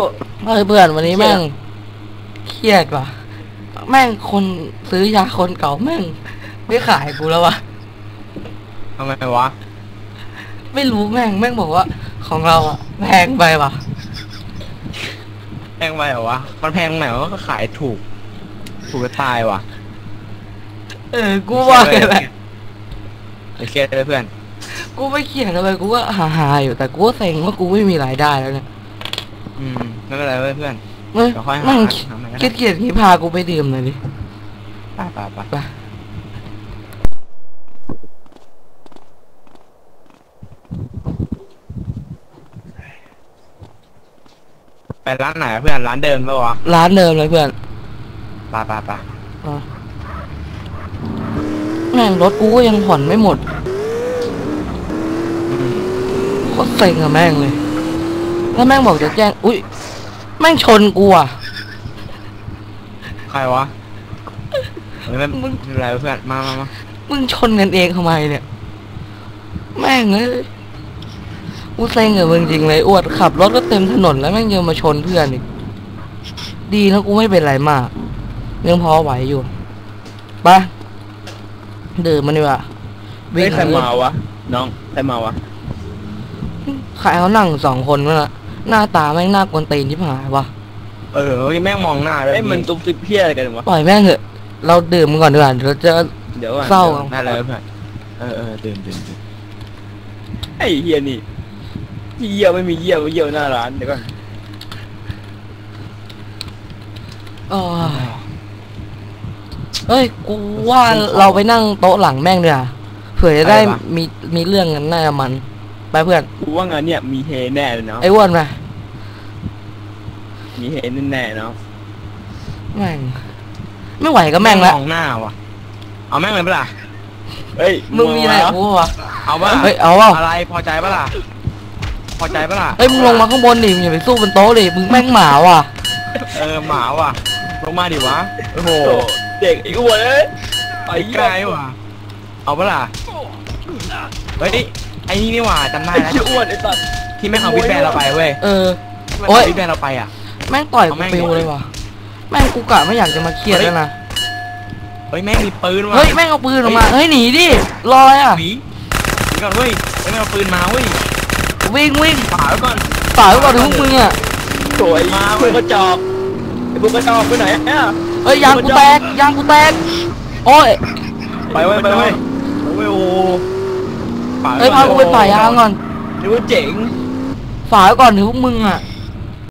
เฮ้ยเพื่อนวันนี้แม่งเครียดว่ะ แม่งคนซื้อยาคนเก่าแม่ง ไม่ขายกูแล้ววะทำไมวะ ไม่รู้แม่งแม่งบอกว่า ของเราอะแพงไปว่ะ แพงไปเหรอวะ มันแพงตรงไหนวะก็ขายถูก ถูกจะตายว่ะ เออกูว่าไงแหละไอ้เครียดเลยเพื่อน กูไม่เครียดเลยกูก็หาหาๆอยู่แต่กูก็เซ็งว่ากูไม่มีรายได้แล้วเนี่ย อืมไม่เป็นไรเว้ยเพื่อนเฮ้ยเดี๋ยวค่อยหาแม่งทำอะไรก็เครีได้ยดเกียดๆนี้พากูไปดื่มหน่อยดิไปไปไปไปไปร้านไหนอะเพื่อนร้านเดิมปะวะร้านเดิมเลยเพื่อนไปไปไปอะแม่งรถกูก็ยังผ่อนไม่หมดอืมโคตรเซ็งอะแม่งเลย แล้วแม่งบอกจะแจ้ง อุ้ยแม่งชนกูอะ ใครวะเฮ้ยไม่มึไม่งเป็นไรเว้ยเพื่อนมามามามึงชนกันเองทำไมเนี่ย แม่งเอ้ยกูเซ็งกับมึงจริงเลยอวดขับรถก็เต็มถนนแล้วแม่งยังมาชนเพื่อนอีกดีนะกูไม่เป็นไรมากยังพอไหวอยู่ไปดื่มมันดีกว่าเฮ้ยใครมาวะ น้องใครมาวะ ใครเขานั่งสองคนวะน่ะ หน้าตาแม่งน่ากวนตีนที่หายวะเออเฮ้ยแม่งมองหน้าเลยเอ้ยมันตุ๊บซิบเพี้ยอะไรกันวะปล่อยแม่งเถอะเราดื่มมันก่อนดีกว่าเดี๋ยวเราจะ เดี๋ยวก่อนเศร้าดี๋ยวได้เลยเพื่อนเออเออดื่มดื่มดื่มไอ้เฮียนี่ที่เยี่ยวไม่มีเยี่ยวเยี่ยวหน้าร้านเดี๋ยวก่อนเอ้ยเฮ้ยกูว่าเราไปนั่งโต๊ะหลังแม่งดีกว่าเผื่อจะได้มีมีเรื่องกันน่าจะมัน ไปเพื่อนกูว่างานเนี่ยมีเฮแน่เลยเนาะไอ้อ้วนมามีเฮแน่ๆเนาะแม่งไม่ไหวก็แม่งละมองหน้าว่ะ เอาแม่งเลยปะล่ะเฮ้ยมึงมีอะไรกับกูวะเอาปะเฮ้ยเอาเปล่าอะไรพอใจปะล่ะพอใจปะล่ะเฮ้ยมึงลงมาข้างบนดิมึงอย่าไปสู้บนโต๊ะดิมึงแม่งหมาว่ะเออหมาว่ะลงมาดิวะโอ้โหโอ้เด็กอีกอ้วนเอ้ยไอ้ไกลว่ะเอาปะล่ะ เฮ้ยไอ้นี่นี่หว่าจำได้ไอ้แล้วเชี่ยอ้วนไอ้สัตว์ที่แม่งเอาวิทแบนเราไปเว้ยเออ ที่โอ๊แม่งยเอาวิทแบนเราไปอะ แม่งต่อยเอากูแม่ง ปิวเลยว่ะแม่งกูกะไม่อยากจะมาเครียดแล้วนะเฮ้ยแม่งมีปืนว่ะเฮ้ยแม่งเอาปืนออกมาเฮ้ยหนีดิรออะไรอะหนีหนีก่อนเว้ยเฮ้ยแม่งเอาปืนมาเว้ยวิ่งวิ่งฝ่าไว้ก่อน ต่อยไว้ก่อนถึงพวกมึงอะโถยพวกกระจอกไอ้พวกกระจอกไปไหนอะเฮ้ยยางกูแตกยางกูแตกโอ้ยไปเว้ยไปเว้ยโอ้ยโอ้ฝ่ เฮ้ยพากูไปป่ายางก่อนนึกว่าเจ๋ง ฝาไว้ก่อนถึงพวกมึงอะ